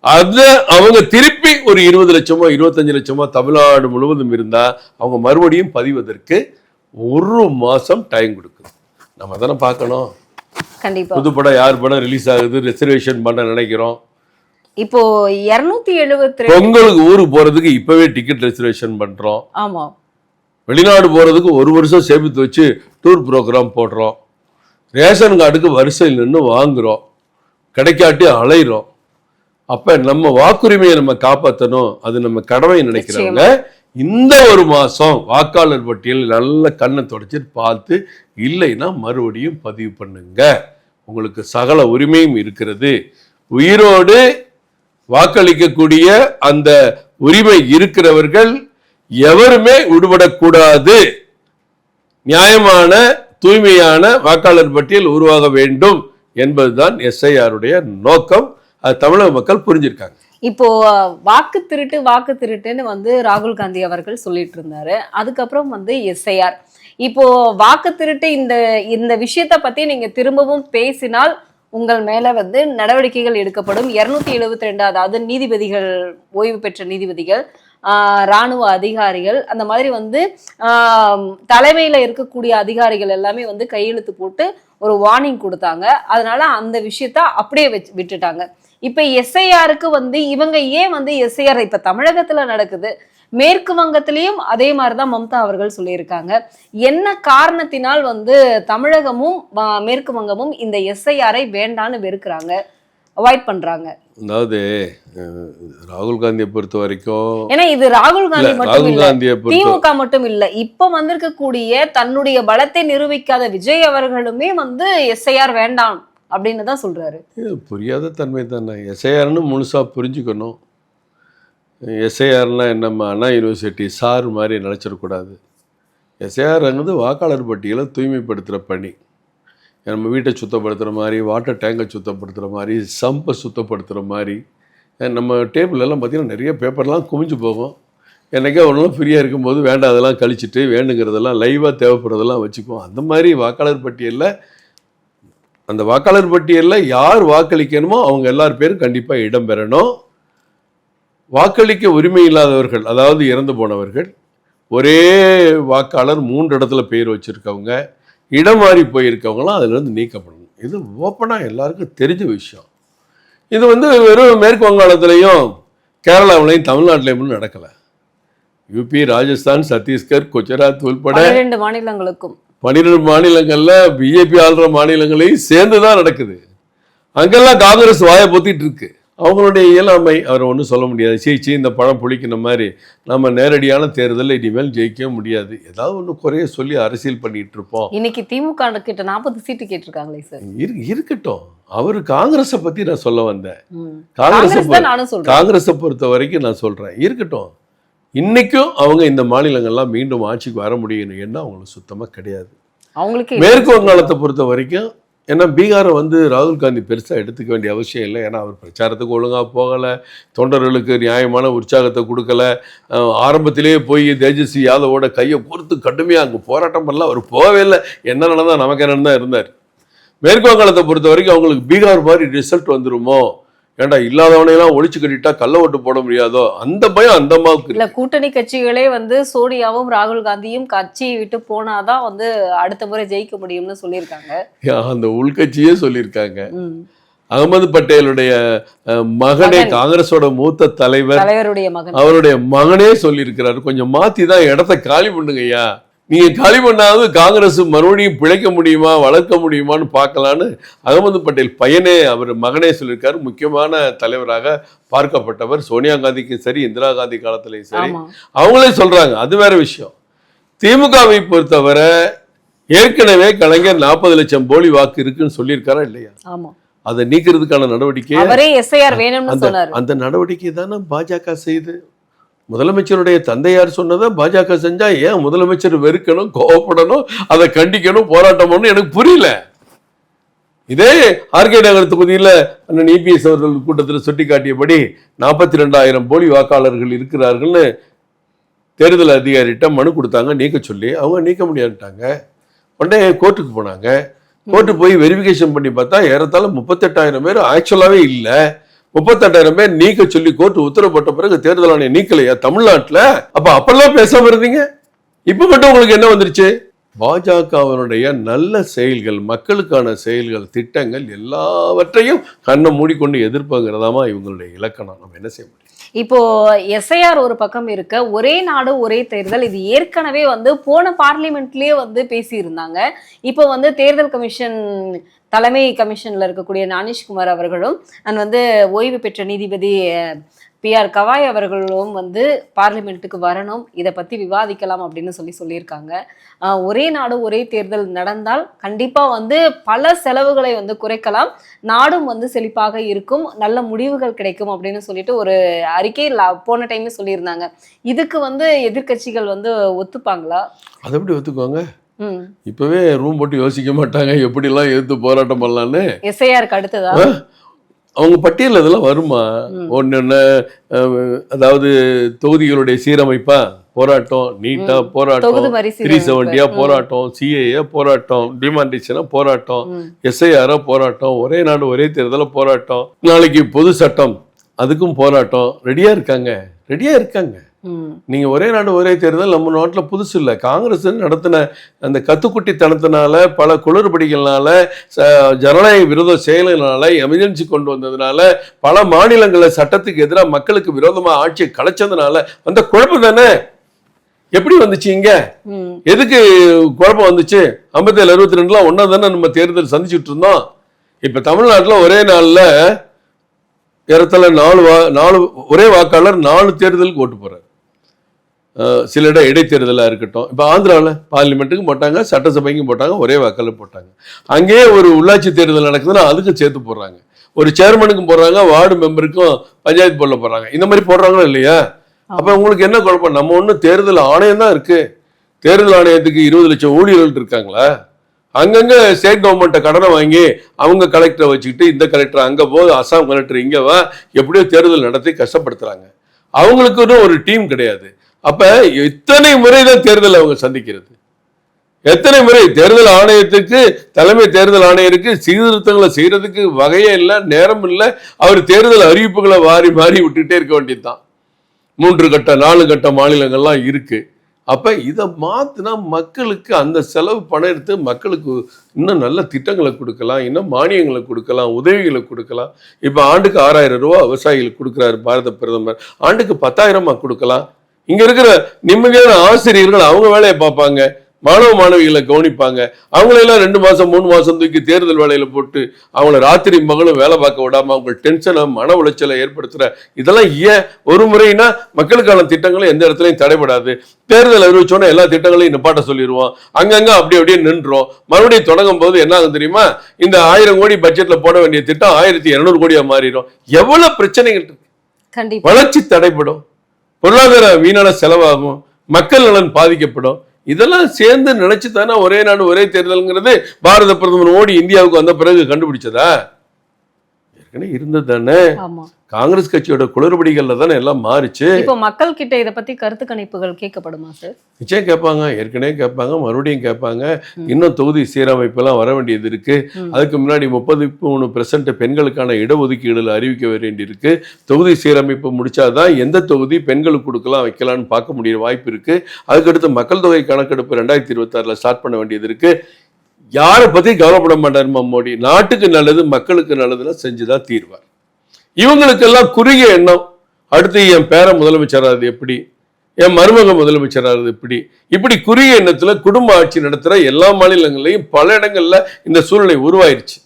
அத அவங்க திருப்பி ஒரு இருபது லட்சமோ இருபத்தஞ்சு லட்சமோ தமிழ்நாடு முழுவதும் இருந்தா அவங்க மறுபடியும் பதிவதற்கு ஒரு மாசம் டைம் கொடுக்குது நம்ம தானே பார்க்கணும். புது படம் யார் படம் ரிலீஸ் ஆகுது ரிசர்வேஷன் பண்ண நினைக்கிறோம். இப்போ இருநூத்தி எழுபத்தி பொங்கலுக்கு ஊருக்கு போறதுக்கு இப்பவே டிக்கெட் ரிசர்வேஷன் பண்றோம். ஆமா. வெளிநாடு போகிறதுக்கு ஒரு வருஷம் சேமித்து வச்சு டூர் ப்ரோக்ராம் போடுறோம். ரேஷன் கார்டுக்கு வரிசையில் நின்று வாங்குறோம். கிடைக்காட்டி அலைகிறோம் அப்போ நம்ம வாக்குரிமையை நம்ம காப்பாற்றணும் அது நம்ம கடமை நினைக்கிறவங்க இந்த ஒரு மாதம் வாக்காளர் பட்டியல் நல்ல கண்ணை தொடச்சிட்டு பார்த்து இல்லைன்னா மறுபடியும் பதிவு பண்ணுங்க. உங்களுக்கு சகல உரிமையும் இருக்கிறது. உயிரோடு வாக்களிக்கக்கூடிய அந்த உரிமை இருக்கிறவர்கள் எவருமே விடுபடக்கூடாது நியாயமான தூய்மையான வாக்காளர் பட்டியல் உருவாக வேண்டும் என்பதுதான் எஸ்ஐஆருடைய நோக்கம். அது தமிழக மக்கள் புரிஞ்சிருக்காங்க. இப்போ வாக்கு திருட்டு வாக்கு திருட்டுன்னு வந்து ராகுல் காந்தி அவர்கள் சொல்லிட்டு இருந்தாரு அதுக்கப்புறம் வந்து எஸ்ஐஆர். இப்போ வாக்கு திருட்டு இந்த இந்த விஷயத்த பத்தி நீங்க திரும்பவும் பேசினால் உங்கள் மேலே வந்து நடவடிக்கைகள் எடுக்கப்படும். இருநூத்தி எழுபத்தி ரெண்டு அதாவது நீதிபதிகள் ஓய்வு பெற்ற நீதிபதிகள் இராணுவ ராணுவ அதிகாரிகள் அந்த மாதிரி வந்து தலைமையில் இருக்கக்கூடிய அதிகாரிகள் எல்லாமே வந்து கையெழுத்து போட்டு ஒரு வார்னிங் கொடுத்தாங்க. அதனால அந்த விஷயத்த அப்படியே வச்சு விட்டுட்டாங்க. இப்போ எஸ்ஐஆருக்கு வந்து இவங்க ஏன் வந்து எஸ்ஐஆர் இப்போ தமிழகத்தில் நடக்குது. மேற்கு வங்கத்திலையும் அதே மாதிரிதான் மம்தா அவர்கள் சொல்லியிருக்காங்க. என்ன காரணத்தினால் வந்து தமிழகமும் மேற்கு வங்கமும் இந்த எஸ்ஐஆரை வேண்டான்னு வெறுக்கிறாங்க? அவாய்ட் பண்றாங்க. அதாவது ராகுல் காந்தியை பொறுத்த வரைக்கும் ஏன்னா இது ராகுல் காந்தி மட்டும் காந்தியை திமுக மட்டும் இல்ல. இப்ப வந்திருக்கக்கூடிய தன்னுடைய பலத்தை நிரூபிக்காத விஜய் அவர்களுமே வந்து எஸ்ஐஆர் வேண்டாம் அப்படின்னு தான் சொல்றாரு. புரியாத தன்மை தானே. எஸ்ஐஆர்னு முழுசாக புரிஞ்சுக்கணும். எஸ்ஐஆர்னால் நம்ம அண்ணா யூனிவர்சிட்டி சார் மாதிரி நினச்சிடக்கூடாது எஸ்ஐஆர்ங்கிறது வாக்காளர் பட்டியலை தூய்மைப்படுத்துகிற பணி. நம்ம வீட்டை சுத்தப்படுத்துகிற மாதிரி வாட்டர் டேங்கை சுத்தப்படுத்துகிற மாதிரி சம்பை சுத்தப்படுத்துகிற மாதிரி நம்ம டேபிள் எல்லாம் நிறைய பேப்பர்லாம் குமிஞ்சு போகும். என்னைக்கே ஒன்றும் ஃப்ரீயாக இருக்கும்போது வேண்டாதெல்லாம் கழிச்சிட்டு வேணுங்கிறதெல்லாம் லைவாக தேவைப்படுறதெல்லாம் வச்சுக்குவோம். அந்த மாதிரி வாக்காளர் பட்டியலில் அந்த வாக்காளர் பட்டியலில் யார் வாக்களிக்கணுமோ அவங்க எல்லார் பேரும் கண்டிப்பாக இடம் பெறணும். வாக்களிக்க உரிமை இல்லாதவர்கள் அதாவது இறந்து போனவர்கள் ஒரே வாக்காளர் மூன்று இடத்துல பேர் வச்சுருக்கவங்க இடம் மாறி போயிருக்கவங்களாம் அதிலிருந்து நீக்கப்படணும். இது ஓப்பனாக எல்லாருக்கும் தெரிஞ்ச விஷயம். இது வந்து வெறும் மேற்கு வங்காளத்துலேயும் கேரளாவிலையும் தமிழ்நாட்டிலையும் நடக்கலை. யூபி ராஜஸ்தான் சத்தீஸ்கர் குஜராத் உள்பட பன்னிரெண்டு மாநிலங்களுக்கும். பன்னிரெண்டு மாநிலங்கள்ல பிஜேபி ஆள்ற மாநிலங்களையும் சேர்ந்து தான் நடக்குது. அங்கெல்லாம் காங்கிரஸ் வாயை பொத்திட்டு இருக்கு. அவங்களுடைய இயலாமை அவரை ஒன்றும் சொல்ல முடியாது. சீ சீ இந்த பழம் புளிக்கிற மாதிரி நம்ம நேரடியான தேர்தலில் இனிமேல் ஜெயிக்கவே முடியாது. ஏதாவது ஒன்று குறைய சொல்லி அரசியல் பண்ணிட்டு இருப்போம். இன்னைக்கு திமுக கிட்ட நாற்பது சீட்டு கேட்டிருக்காங்களே சார் இரு இருக்கட்டும். அவர் காங்கிரஸை பற்றி நான் சொல்ல வந்தேன். காங்கிரஸை காங்கிரஸை பொறுத்த வரைக்கும் நான் சொல்கிறேன் இருக்கட்டும். இன்னைக்கும் அவங்க இந்த மாநிலங்கள்லாம் மீண்டும் ஆட்சிக்கு வர முடியும் என்ன அவங்களுக்கு சுத்தமாக கிடையாது. அவங்களுக்கே மேற்கு வங்காளத்தை பொறுத்த வரைக்கும் ஏன்னா பீகாரை வந்து ராகுல் காந்தி பெருசாக எடுத்துக்க வேண்டிய அவசியம் இல்லை. ஏன்னா அவர் பிரச்சாரத்துக்கு ஒழுங்காக போகலை தொண்டர்களுக்கு நியாயமான உற்சாகத்தை கொடுக்கல. ஆரம்பத்திலேயே போய் தேஜஸ்வி யாதவோட கையை பொறுத்து கடுமையாக அங்கே போராட்டம் பண்ணல. அவர் போகவே இல்லை. என்ன நடந்தால் நமக்கு என்னன்னு தான் இருந்தார். மேற்கு வங்காளத்தை பொறுத்த வரைக்கும் அவங்களுக்கு பீகார் மாதிரி ரிசல்ட் வந்துருமோ? ஏன்டா இல்லாதவனையெல்லாம் ஒழிச்சு கட்டிட்டா கள்ள ஓட்டு போட முடியாதோ? அந்த பயம் அந்த அம்மாவுக்கு இல்ல கூட்டணி கட்சிகளே வந்து சோனியாவும் ராகுல் காந்தியும் கட்சியை விட்டு போனாதான் வந்து அடுத்த முறை ஜெயிக்க முடியும்னு சொல்லியிருக்காங்க. அந்த உள்கட்சியே சொல்லியிருக்காங்க. அகமது பட்டேலுடைய மகனே. காங்கிரஸோட மூத்த தலைவர். அவருடைய மகனே சொல்லியிருக்கிறாரு. கொஞ்சம் மாத்தி தான் இடத்த காலி பண்ணுங்க ஐயா நீங்க காலி பண்ணாவது காங்கிரஸ் மறுபடியும் பிழைக்க முடியுமா வளர்க்க முடியுமான்னு பார்க்கலான்னு அகமது பட்டேல் பையனே அவர் மகனே சொல்லியிருக்காரு. முக்கியமான தலைவராக பார்க்கப்பட்டவர். சோனியா காந்திக்கு சரி இந்திரா காந்தி காலத்திலையும் சரி. அவங்களே சொல்றாங்க. அது வேற விஷயம். திமுகவை பொறுத்தவரை ஏற்கனவே கலைஞர் நாற்பது லட்சம் போலி வாக்கு இருக்குன்னு சொல்லியிருக்காரா இல்லையா? அதை நீக்கிறதுக்கான நடவடிக்கை அந்த நடவடிக்கை தானே பாஜக செய்யுது முதலமைச்சருடைய தந்தையார் சொன்னதை பாஜக செஞ்சா ஏன் முதலமைச்சர் வெறுக்கணும் கோவப்படணும் அதை கண்டிக்கணும் போராட்டம் எனக்கு புரியல. இதே ஆர்கே நகர் தொகுதியில் அண்ணன் இபிஎஸ் அவர்கள் கூட்டத்தில் சுட்டி காட்டியபடி நாற்பத்தி ரெண்டாயிரம் போலி வாக்காளர்கள் இருக்கிறார்கள்னு தேர்தல் அதிகாரிகிட்ட மனு கொடுத்தாங்க நீக்க சொல்லி. அவங்க நீக்க முடியாதுட்டாங்க உடனே கோர்ட்டுக்கு போனாங்க. கோர்ட்டு போய் வெரிஃபிகேஷன் பண்ணி பார்த்தா ஏறத்தாழ முப்பத்தெட்டாயிரம் பேர் ஆக்சுவலாகவே இல்லை. முப்பத்தெட்டாயிரம் பேர் நீக்க சொல்லி கோர்ட்டு உத்தரவு போட்ட பிறகு தேர்தல் ஆணையம் நீக்கலையா தமிழ்நாட்டில்? அப்ப அப்பெல்லாம் பேசாம இருந்தீங்க? இப்ப மட்டும் உங்களுக்கு என்ன வந்துருச்சு? பாஜகவினுடைய நல்ல செயல்கள் மக்களுக்கான செயல்கள் திட்டங்கள் எல்லாவற்றையும் கண்ணை மூடிக்கொண்டு எதிர்ப்புங்கிறதாமா இவங்களுடைய இலக்கணம். நம்ம என்ன செய்ய முடியும்? இப்போ எஸ்ஐஆர் ஒரு பக்கம் இருக்க ஒரே நாடு ஒரே தேர்தல் இது ஏற்கனவே வந்து போன பார்லிமெண்ட்லயே வந்து பேசியிருந்தாங்க. இப்போ வந்து தேர்தல் கமிஷன் தலைமை கமிஷன்ல இருக்கக்கூடிய ஞானேஷ்குமார் அவர்களும் அண்ட் வந்து ஓய்வு பெற்ற நீதிபதி பி ஆர் கவாய் அவர்களும் வந்து பார்லிமெண்ட்டுக்கு வரணும் இதை பத்தி விவாதிக்கலாம் அப்படின்னு சொல்லி சொல்லியிருக்காங்க. ஒரே நாடு ஒரே தேர்தல் நடந்தால் கண்டிப்பா வந்து பல செலவுகளை வந்து குறைக்கலாம். நாடும் வந்து செழிப்பாக இருக்கும் நல்ல முடிவுகள் கிடைக்கும் அப்படின்னு சொல்லிட்டு ஒரு அறிக்கை போன டைமே சொல்லியிருந்தாங்க. இதுக்கு வந்து எதிர்க்கட்சிகள் வந்து ஒத்துப்பாங்களா? அதை எப்படி ஒத்துக்குவாங்க? இப்பவே ரூம் போட்டு யோசிக்க மாட்டாங்க எப்படிலாம் எதிர்த்து போராட்டம் பண்ணலான்னு எஸ்ஐஆருக்கு அடுத்ததா? அவங்க பட்டியல் இதெல்லாம் வருமா. ஒன்று அஹ், அதாவது தொகுதிகளுடைய சீரமைப்பா? போராட்டம் நீட்டா போராட்டம். த்ரீ செவன்ட்டியா போராட்டம் சிஏஏ போராட்டம் டிமாண்டேஷனா போராட்டம் எஸ்ஐஆரா போராட்டம் ஒரே நாடு ஒரே தேர்தல போராட்டம். நாளைக்கு பொது சட்டம் அதுக்கும் போராட்டம். ரெடியா இருக்காங்க? ரெடியா இருக்காங்க. நீங்க ஒரே நாடு ஒரே தேர்தல் நம்ம நாட்டில் புதுசு இல்லை. காங்கிரஸ் நடத்தின அந்த கத்துக்குட்டித்தனத்தினால பல குளறுபடிகள்னால ஜனநாயக விரோத செயல்களால எமர்ஜென்சி கொண்டு வந்ததுனால பல மாநிலங்களில் சட்டத்துக்கு எதிராக மக்களுக்கு விரோதமா ஆட்சியை கலைச்சதுனால வந்த குழப்பம் தானே? எப்படி வந்துச்சு இங்க? எதுக்கு குழப்பம் வந்துச்சு? ஐம்பத்தேழு அறுபத்தி ரெண்டுலாம் ஒன்றா தானே நம்ம தேர்தல் சந்திச்சுட்டு இருந்தோம். இப்போ தமிழ்நாட்டில் ஒரே நாளில் ஏறத்தாழ நாலு வா நாலு ஒரே வாக்காளர் நாலு தேர்தலுக்கு ஓட்டு அஹ் சில இடம் இடைத்தேர்தலாக இருக்கட்டும். இப்போ ஆந்திராவில் பார்லிமெண்ட்டுக்கும் போட்டாங்க சட்டசபைக்கும் போட்டாங்க ஒரே வாக்காளர் போட்டாங்க. அங்கேயே ஒரு உள்ளாட்சி தேர்தல் நடக்குதுன்னா அதுக்கும் சேர்த்து போடுறாங்க. ஒரு சேர்மனுக்கும் போடுறாங்க வார்டு மெம்பருக்கும் பஞ்சாயத்து போர்டில் போடுறாங்க. இந்த மாதிரி போடுறாங்களா இல்லையா? அப்போ உங்களுக்கு என்ன குழப்பம்? நம்ம ஒன்றும் தேர்தல் ஆணையம் தான் இருக்கு. தேர்தல் ஆணையத்துக்கு இருபது லட்சம் ஊழியர்கள் இருக்காங்களா? அங்கங்க ஸ்டேட் கவர்மெண்ட்டை கடனை வாங்கி அவங்க கலெக்டரை வச்சுக்கிட்டு இந்த கலெக்டர் அங்கே போகுது அசாம் கலெக்டர் இங்கே வா எப்படியோ தேர்தல் நடத்தி கஷ்டப்படுத்துறாங்க. அவங்களுக்குன்னு ஒரு டீம் கிடையாது. அப்ப எத்தனை முறை தான் தேர்தல் அவங்க சந்திக்கிறது? எத்தனை முறை தேர்தல் ஆணையத்துக்கு தலைமை தேர்தல் ஆணையருக்கு சீர்திருத்தங்களை செய்யறதுக்கு வகையே இல்லை நேரம் இல்லை. அவர் தேர்தல் அறிவிப்புகளை வாரி மாறி விட்டுட்டே இருக்க வேண்டியதுதான். மூன்று கட்ட நாலு கட்ட மாநிலங்கள்லாம் இருக்கு. அப்ப இதை மாத்தினா மக்களுக்கு அந்த செலவு பணம் எடுத்து மக்களுக்கு இன்னும் நல்ல திட்டங்களை கொடுக்கலாம் இன்னும் மானியங்களை கொடுக்கலாம் உதவிகளை கொடுக்கலாம். இப்போ ஆண்டுக்கு ஆறாயிரம் ரூபா விவசாயிகளுக்கு கொடுக்குறாரு பாரத பிரதமர். ஆண்டுக்கு பத்தாயிரமா கொடுக்கலாம்? இங்க இருக்கிற நிம்மதியான ஆசிரியர்கள் அவங்க வேலையை பார்ப்பாங்க. மாணவ மாணவிகளை கவனிப்பாங்க. அவங்களெல்லாம் ரெண்டு மாசம் மூணு மாசம் தூக்கி தேர்தல் வேலையில போட்டு அவங்கள ராத்திரி மகளும் வேலை பார்க்க விடாம அவங்க டென்ஷனை மன உளைச்சலை ஏற்படுத்துற. இதெல்லாம் ஏன் ஒரு முறைனா மக்களுக்கான திட்டங்களும் எந்த இடத்துலையும் தடைபடாது. தேர்தல் அறிவிச்சோன்னா எல்லா திட்டங்களையும் நிப்பாட்ட சொல்லிடுவோம். அங்கங்க அப்படி அப்படியே நின்றோம். மறுபடியும் தொடங்கும் போது என்ன ஆகும் தெரியுமா? இந்த ஆயிரம் கோடி பட்ஜெட்ல போட வேண்டிய திட்டம் ஆயிரத்தி இருநூறு கோடியா மாறிடும். எவ்வளவு பிரச்சனைகள் வளர்ச்சி தடைப்படும் பொருளாதார வீணான செலவாகும் மக்கள் நலன் பாதிக்கப்படும். இதெல்லாம் சேர்ந்து நினைச்சு தானே ஒரே நாடு ஒரே தேர்தல்ங்கிறது. பாரத பிரதமர் மோடி இந்தியாவுக்கு வந்த பிறகு கண்டுபிடிச்சதா? ஏற்கனவே இருந்தது தானே? காங்கிரஸ் கட்சியோட குளறுபடிகள்ல தானே எல்லாம் மாறுச்சு? இப்போ மக்கள் கிட்ட இத பத்தி கருத்து கணிப்புகள் கேட்கப்படுமா சார்? நிச்சயம் கேட்பாங்க. ஏற்கனவே கேட்பாங்க மறுபடியும் கேட்பாங்க. இன்னும் தொகுதி சீரமைப்பெல்லாம் வர வேண்டியது இருக்கு. அதுக்கு முன்னாடி முப்பது மூணு பெர்சன்ட் பெண்களுக்கான இடஒதுக்கீடுல அறிவிக்க வேண்டியிருக்கு. தொகுதி சீரமைப்பு முடிச்சாதான் எந்த தொகுதி பெண்களுக்கு கொடுக்கலாம் வைக்கலாம்னு பார்க்க முடிய வாய்ப்பு இருக்கு. அதுக்கடுத்து மக்கள் தொகை கணக்கெடுப்பு ரெண்டாயிரத்தி இருபத்தாறுல ஸ்டார்ட் பண்ண வேண்டியது இருக்கு. யாரை பத்தி கவலைப்பட மாட்டாருமா மோடி? நாட்டுக்கு நல்லது மக்களுக்கு நல்லதுன்னா செஞ்சுதான் தீர்வார். இவங்களுக்கெல்லாம் குறுகிய எண்ணம். அடுத்து என் பேர முதலமைச்சராது எப்படி? என் மருமக முதலமைச்சராது எப்படி? இப்படி குறுகிய எண்ணத்துல குடும்ப ஆட்சி நடத்துற எல்லா மாநிலங்களையும் பல இடங்கள்ல இந்த சூழ்நிலை உருவாயிருச்சு.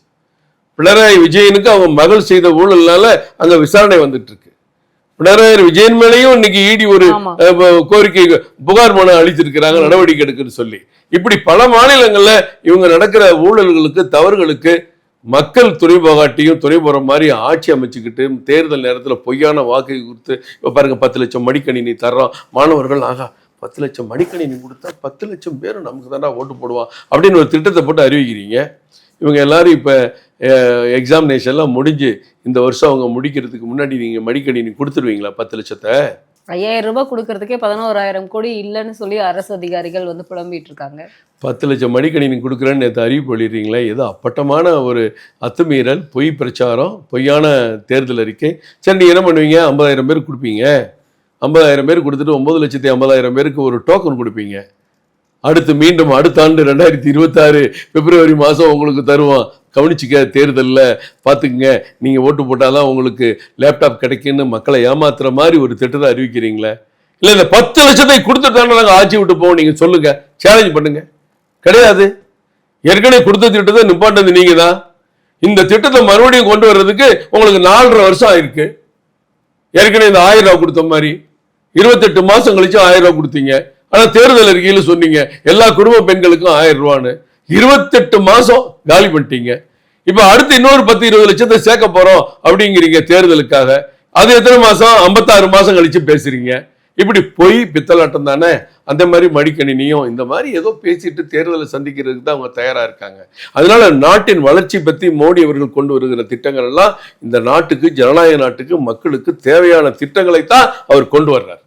பினராயி விஜயனுக்கு அவங்க மகள் செய்த ஊழல்னால அங்க விசாரணை வந்துட்டு இருக்கு. பினராயி விஜயன் மேலேயும் இன்னைக்கு இடி ஒரு கோரிக்கை புகார் மனு அளித்திருக்கிறாங்க நடவடிக்கை எடுக்குன்னு சொல்லி. இப்படி பல மாநிலங்கள்ல இவங்க நடக்கிற ஊழல்களுக்கு தவறுகளுக்கு மக்கள் துணை போகாட்டியும் துணை போற மாதிரி ஆட்சி அமைச்சுக்கிட்டு தேர்தல் நேரத்துல பொய்யான வாக்கு கொடுத்து இப்ப பாருங்க பத்து லட்சம் மடிக்கணினி தர்றோம். மாணவர்கள் ஆகா பத்து லட்சம் மடிக்கணினி கொடுத்தா பத்து லட்சம் பேர் நமக்கு தானே ஓட்டு போடுவான் அப்படின்னு ஒரு திட்டத்தை போட்டு அறிவிக்கிறீங்க. இவங்க எல்லாரும் இப்ப எக்ஸாமினேஷன்லாம் முடிஞ்சு இந்த வருஷம் அவங்க முடிக்கிறதுக்கு முன்னாடி நீங்க மடிக்கணினி கொடுத்துருவீங்களா பத்து லட்சத்தை? ஐயாயிரம் ரூபாய் கொடுக்கறதுக்கே பதினோராயிரம் கோடி இல்லைன்னு சொல்லி அரசு அதிகாரிகள் வந்து புலம்பிட்டு இருக்காங்க பத்து லட்சம் மடிக்கணினி கொடுக்குறேன்னு நேற்று அறிவிப்பு வெளியிடுறீங்களே ஏதோ அப்பட்டமான ஒரு அத்துமீறல் பொய் பிரச்சாரம் பொய்யான தேர்தல் அறிக்கை. சரி நீங்க என்ன பண்ணுவீங்க? ஐம்பதாயிரம் பேர் கொடுப்பீங்க. ஐம்பதாயிரம் பேர் கொடுத்துட்டு ஒன்பது லட்சத்தி ஐம்பதாயிரம் பேருக்கு ஒரு டோக்கன் கொடுப்பீங்க. அடுத்து மீண்டும் அடுத்த ஆண்டு ரெண்டாயிரத்தி இருபத்தாறு பிப்ரவரி மாதம் உங்களுக்கு தருவோம். கவனிச்சுக்க தேர்தலில் பார்த்துக்குங்க. நீங்கள் ஓட்டு போட்டால்தான் உங்களுக்கு லேப்டாப் கிடைக்குன்னு மக்களை ஏமாத்துற மாதிரி ஒரு திட்டத்தை அறிவிக்கிறீங்களே? இல்லை இந்த பத்து லட்சத்தை கொடுத்துட்டாங்க நாங்கள் ஆட்சி விட்டு போவோம். நீங்கள் சொல்லுங்க. சேலஞ்ச் பண்ணுங்க. கிடையாது. ஏற்கனவே கொடுத்த திட்டத்தை நிப்பாட்டது நீங்கள் தான் இந்த திட்டத்தை மறுபடியும் கொண்டு வர்றதுக்கு உங்களுக்கு நாலரை வருஷம் ஆயிருக்கு. ஏற்கனவே இந்த ஆயிரம் ரூபா கொடுத்த மாதிரி இருபத்தெட்டு மாதம் கழிச்சு ஆயிரம் ரூபா கொடுத்தீங்க. ஆனா தேர்தல் அறிக்கையில் சொன்னீங்க எல்லா குடும்ப பெண்களுக்கும் ஆயிரம் ரூபான்னு. இருபத்தெட்டு மாசம் காலி பண்ணிட்டீங்க. இப்ப அடுத்து இன்னொரு பத்து இருபது லட்சத்தை சேர்க்க போறோம் அப்படிங்கிறீங்க தேர்தலுக்காக. அது எத்தனை மாசம்? ஐம்பத்தாறு மாசம் கழிச்சு பேசுறீங்க. இப்படி பொய் பித்தலாட்டம் தானே? அந்த மாதிரி மடிக்கணினியும் இந்த மாதிரி ஏதோ பேசிட்டு தேர்தலை சந்திக்கிறதுக்கு தான் அவங்க தயாரா இருக்காங்க. அதனால நாட்டின் வளர்ச்சி பத்தி மோடி அவர்கள் கொண்டு வருகிற திட்டங்கள் எல்லாம் இந்த நாட்டுக்கு ஜனநாயக நாட்டுக்கு மக்களுக்கு தேவையான திட்டங்களை தான் அவர் கொண்டு வர்றார்.